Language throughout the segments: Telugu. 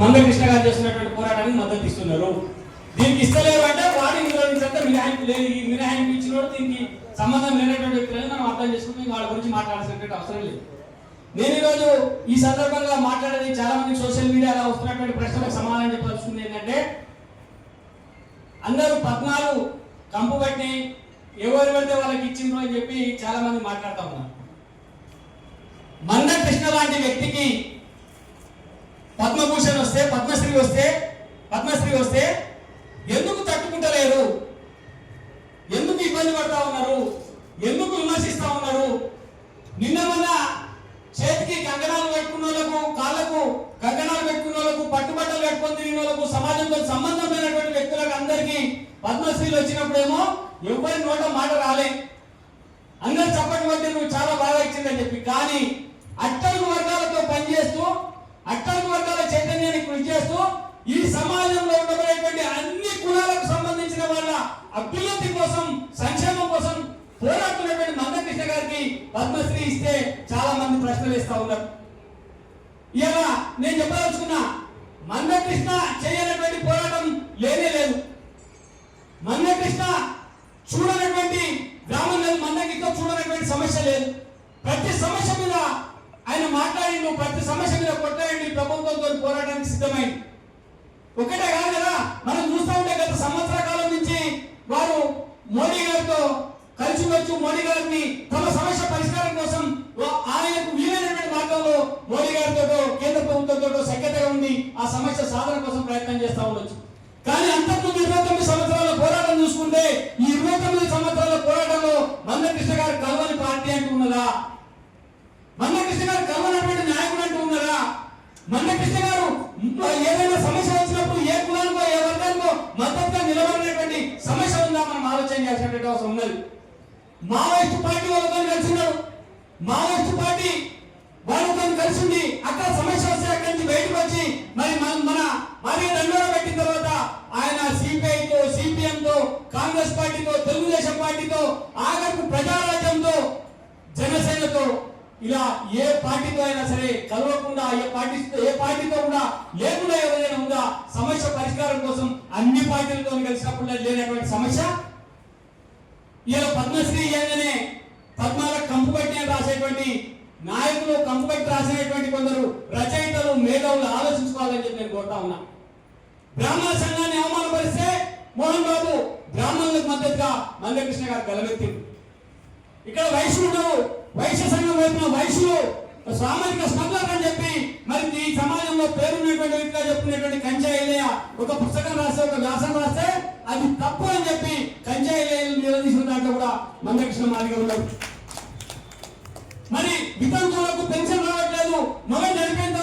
మంగకృష్ణ గారు చేస్తున్నటువంటి పోరాటానికి మద్దతు ఇస్తున్నారు. దీనికి ఇస్తలేరు అంటే వాడి ఇందులో మినహాయింపు లేదు ఈ మినహాయింపు ఇచ్చిన దీనికి సంబంధం లేనటువంటి వ్యక్తులని మనం అర్థం చేసుకుని వాళ్ళ గురించి మాట్లాడాల్సినటువంటి అవసరం లేదు. నేను ఈరోజు ఈ సందర్భంగా మాట్లాడేది చాలా మంది సోషల్ మీడియాలో వస్తున్నటువంటి ప్రశ్నలకు సమాధానం చెప్పాల్సింది ఏంటంటే అందరూ పద్నాలుగు కంపు పట్టి ఎవరు పడితే వాళ్ళకి ఇచ్చిండ్రు అని చెప్పి చాలా మంది మాట్లాడుతూ ఉన్నారు. మంద కృష్ణ లాంటి వ్యక్తికి పద్మభూషణ్ వస్తే పద్మశ్రీ వస్తే పద్మశ్రీ వస్తే ఎందుకు తట్టుకుంటలేరు? ఎందుకు ఇబ్బంది పడతా ఉన్నారు? ఎందుకు విమర్శిస్తా ఉన్నారు? నిన్న మొన్న చేతికి కంకణాలు పెట్టుకున్న వాళ్ళకు కాళ్ళకు కంకణాలు పెట్టుకున్న వాళ్ళకు పట్టుబట్టలు పెట్టుకొని తిరిగిన వాళ్ళకు సమాజంతో సంబంధమైనటువంటి వ్యక్తులకు అందరికీ పద్మశ్రీలు వచ్చినప్పుడేమో ఎవరి నోట మాట రాలే. అందరు చప్పటి మధ్య నువ్వు చాలా బాగా ఇచ్చిందని చెప్పి. కానీ అట్టడుగు వర్గాలతో చైతన్యాన్ని ఈ సమాజంలో ఉండబడేటువంటి అన్ని కులాలకు సంబంధించిన వాళ్ళ అభ్యున్నతి కోసం సంక్షేమం కోసం పోరాడుతున్నటువంటి మందకృష్ణ గారికి పద్మశ్రీ ఇస్తే చాలా మంది ప్రశ్నలు వేస్తా ఉన్నారు. ఇలా నేను చెప్పదలుచుకున్నా మందకృష్ణ చేయనటువంటి పోరాటం లేనే లేదు మందకృష్ణ చూడనటువంటి గ్రామం లేదు మందకృష్ణ చూడనటువంటి సమస్య లేదు ప్రతి సమస్య మీద ఆయన మాట్లాడిండు ప్రతి సమస్య మీద కొట్లాడి ప్రభుత్వంతో పోరాటానికి సిద్ధమైంది ఒకటే కాదు కదా మనం చూస్తూ ఉంటే గత సంవత్సర కాలం నుంచి వారు మోడీ గారితో కలిసి వచ్చు మోడీ గారిని తమ సమస్య పరిష్కారం కోసం ఆయనకు వీలైనటువంటి మార్గంలో మోడీ గారితో కేంద్ర ప్రభుత్వంతో సఖ్యతగా ఉండి ఆ సమస్య సాధన కోసం ప్రయత్నం చేస్తూ ఉండొచ్చు. కానీ అంతకుముందు ఇరవై తొమ్మిది సంవత్సరాల పోరాటం చూసుకుంటే ఈ ఇరవై తొమ్మిది సంవత్సరాల పోరాటంలో మందకృష్ణ గారు కలవని పార్టీ అంటూ ఉన్నదా? మందకృష్ణ గారు కలవనటువంటి నాయకుడు అంటూ ఉన్నదా? మందకృష్ణ గారు ఏదైనా సమస్య వచ్చినప్పుడు ఏ కులానికో ఏ వర్గానికో మద్దతుగా నిలబడినటువంటి సమస్య ఉందా మనం ఆలోచన చేసినటువంటి అవసరం ఉన్నది. మావోయిస్ట్ పార్టీ వాళ్ళతో కలిసినాడు. మావోయిస్ట్ పార్టీ వాళ్ళతో కలిసింది. అక్కడ సమస్య వస్తే అక్కడి నుంచి బయటకు వచ్చి మరి మన మన మరి దండోర పెట్టిన తర్వాత ఆయన సిపిఐతో సిపిఎంతో కాంగ్రెస్ పార్టీతో తెలుగుదేశం పార్టీ ఆఖరికి ప్రజారాజ్యంతో జనసేనతో ఇలా ఏ ఎవరైనా సరే కలవకుండా ఏ పార్టీ ఏ పార్టీతో కూడా లేకుండా ఎవరైనా ఉందా? సమస్య పరిష్కారం కోసం అన్ని పార్టీలతో కలిసినప్పుడు లేనటువంటి సమస్య? ఇలా పద్మశ్రీ ఇవ్వగానే పద్మాల కంపుబట్టి అని రాసేటువంటి నాయకులు కంపుబట్టి రాసినటువంటి కొందరు రచయితలు మేధావులు ఆలోచించుకోవాలని చెప్పి నేను కోరుతా ఉన్నా. బ్రాహ్మణ సంఘాన్ని అవమానపరిస్తే మోహన్ బాబు బ్రాహ్మణులకు మద్దతుగా మందకృష్ణ గారు గలవెత్తింది ఇక్కడ వైశ్యుడు వైశ్య సంఘం వైపున వైశ్యులు సామాజిక స్మగ్లర్ అని చెప్పి మరి ఈ సమాజంలో పేరున్నటువంటి వ్యక్తిగా చెప్పుకునేటువంటి కంచాయిలయ ఒక పుస్తకం రాస్తే ఒక వ్యాసం రాస్తే అది తప్పు అని చెప్పి కంచాయిలయలు నిలదీసిన దాంట్లో కూడా మందకృష్ణ మాదిగా ఉన్నారు. మరి వితంతువులకు పెన్షన్ రావట్లేదు మగ చనిపోయిన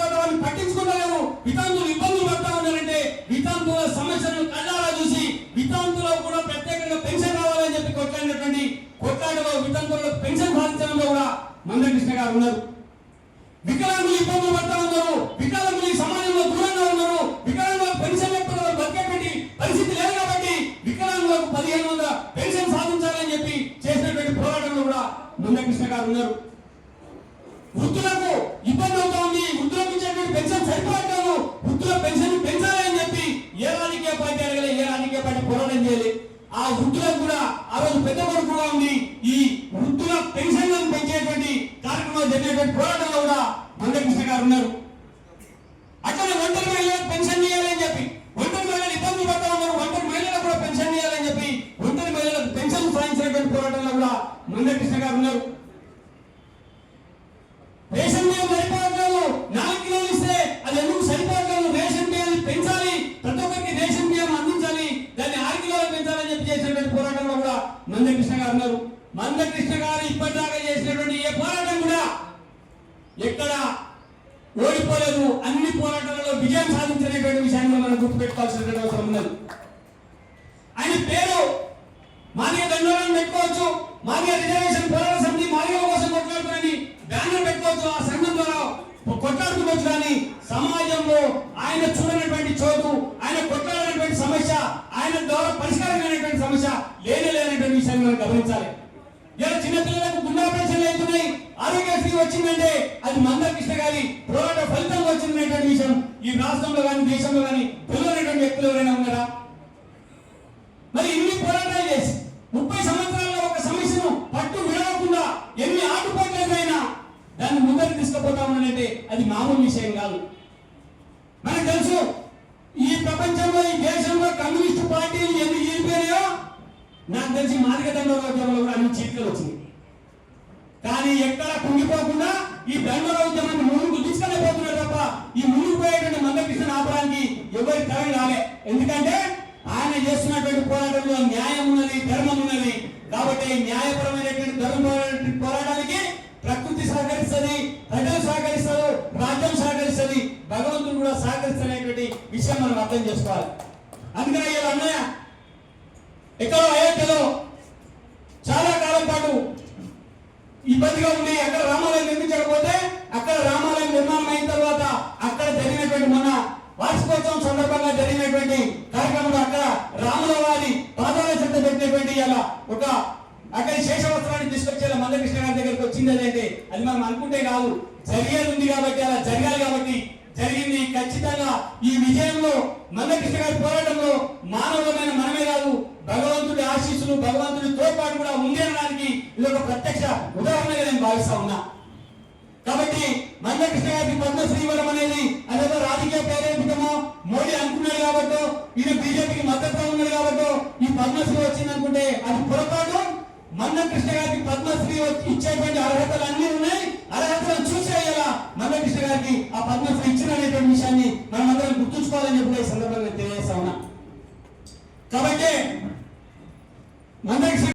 వికలాంగులు ఇబ్బందులు పడతా ఉన్నారు. వికలాంగులు ఈ సమాజంలో దూరంగా ఉన్నారు. వికలాంగులకు పెన్షన్ లేకపోతే వాళ్ళు బతికేటువంటి పరిస్థితి లేదు కాబట్టి వికలాంగులకు పదిహేను వందల పెన్షన్ సాధించాలని చెప్పి చేసినటువంటి పోరాటంలో కూడా ముందకృష్ణ గారు ఉన్నారు. వృద్ధులకు ఇబ్బంది అవుతా ఉంది. వృద్ధులకు ఇచ్చేటువంటి పెన్షన్ సరిపోవట్లేదు వృద్ధుల పెన్షన్ పెంచాలి అని చెప్పి ఏ రాజకీయ పార్టీ అడగలే ఏ రాజకీయ పార్టీ పోరాటం చేయాలి. ఆ వృద్ధులకు కూడా ఆ రోజు పెద్ద కొడుకుగా ఉంది ఈ వృద్ధుల పెన్షన్లను పెంచేటువంటి కార్యక్రమాలు జరిగేటువంటి పోరాటంలో కూడా మందకృష్ణ గారు ఉన్నారు. గారు ఉన్నారు. మందకృష్ణ గారు ఇప్పటిదాకా చేసినటువంటి ఏ పోరాటం కూడా ఎక్కడ ఓడిపోలేదు. అన్ని పోరాటాలలో విజయం సాధించినటువంటి విషయాన్ని మనం గుర్తుపెట్టుకోవాల్సినటువంటి అవసరం ఉన్నది. ఆయన పేరు మాదిగ దండోరం పెట్టుకోవచ్చు మాదిగ రిజర్వేషన్ పోరాట సమితి మాదిగ కోసం కొట్లాడుతుందని బ్యానర్ పెట్టుకోవచ్చు ఆ సంఘం ద్వారా కొట్లాడుకోవచ్చు. కానీ సమాజంలో ఆయన చూడనటువంటి అది మందకృష్ణ గారి పోరాట ఫలితం వచ్చిందనేటువంటి విషయం ఈ రాష్ట్రంలో కానీ దేశంలో కానీ తెలియనటువంటి వ్యక్తులు ఎవరైనా ఉన్నారా? మరి ఇన్ని పోరాటాలు చేసి ముప్పై సంవత్సరాల్లో ఒక సమస్యను పట్టు విడవకుండా ఎన్ని ఆటుపోట్లైనా దాన్ని ముందరికి తీసుకుపోతా ఉన్నానంటే అది మామూలు విషయం కాదు. మనకు తెలుసు ఈ ప్రపంచంలో ఈ దేశంలో కమ్యూనిస్ట్ పార్టీలు ఎన్ని చీలిపోయినాయో నాకు తెలిసి మాదిక దండోద్యమంలో కూడా అన్ని చీలికలు వచ్చినాయి కానీ ఎక్కడ కుంగిపోకుండా ఈ దండోర ఉద్యమాన్ని ముందుకు తీసుకెళ్ళిపోతున్నారు తప్ప ఈ ముందుకు పోయేటువంటి మందకృష్ణ ఆపడానికి ఎవరి తరం రాలే. ఎందుకంటే ఆయన చేస్తున్నటువంటి పోరాటంలో న్యాయం ఉన్నది ధర్మం ఉన్నది. కాబట్టి న్యాయపరమైనటువంటి ధర్మపరమైనటువంటి పోరాటానికి ప్రకృతి సహకరిస్తుంది ప్రజలు సహకరిస్తారు రాజ్యం సహకరిస్తుంది భగవంతుడు కూడా సహకరిస్తున్నటువంటి విషయం మనం అర్థం చేసుకోవాలి. అందుకనే ఇలా అన్నయ్య ఎక్కడో అయోధ్యలో చాలా కాలం పాటు ఇబ్బందిగా ఉంది సందర్భంగా కార్యక్రమంలో అక్కడ రామలవారి పాదాల చెంత పెట్టినటువంటి ఇలా ఒక అక్కడి శేషవస్త్రాన్ని తీసుకొచ్చేలా మందకృష్ణ గారి దగ్గరికి వచ్చింది అదైతే అది మనం అనుకుంటే కాదు జరిగేది ఉంది కాబట్టి అలా జరగాలి కాబట్టి జరిగింది. ఖచ్చితంగా ఈ విజయంలో మందకృష్ణ గారి పోరాటంలో మానవులమైన మనమే కాదు భగవంతుడి ఆశీస్సులు భగవంతుడి తోడ్పాటు కూడా ఉంది అనడానికి ఇది ఒక ప్రత్యక్ష ఉదాహరణగా నేను భావిస్తా ఉన్నా. కాబట్టి మందకృష్ణ గారికి పద్మశ్రీ ఇవ్వడం అనేది అదేదో రాజకీయ ప్రేరేపితమో మోడీ అనుకున్నాడు కాబట్టో ఈయన బీజేపీకి మద్దతుగా ఉన్నాడు కాబట్టో ఈ పద్మశ్రీ వచ్చింది అనుకుంటే అది పొరపాటు? మందకృష్ణ గారికి పద్మశ్రీ ఇచ్చేటువంటి అర్హతలు అన్ని ఉన్నాయి. అర్హతలను చూసేయాలా మందకృష్ణ గారికి ఆ పద్మశ్రీ ఇచ్చిన అనేటువంటి విషయాన్ని మనం అందరం గుర్తుంచుకోవాలని చెప్పే ఈ సందర్భంగా తెలియజేస్తా ఉన్నా. కాబట్టి మందకృష్ణ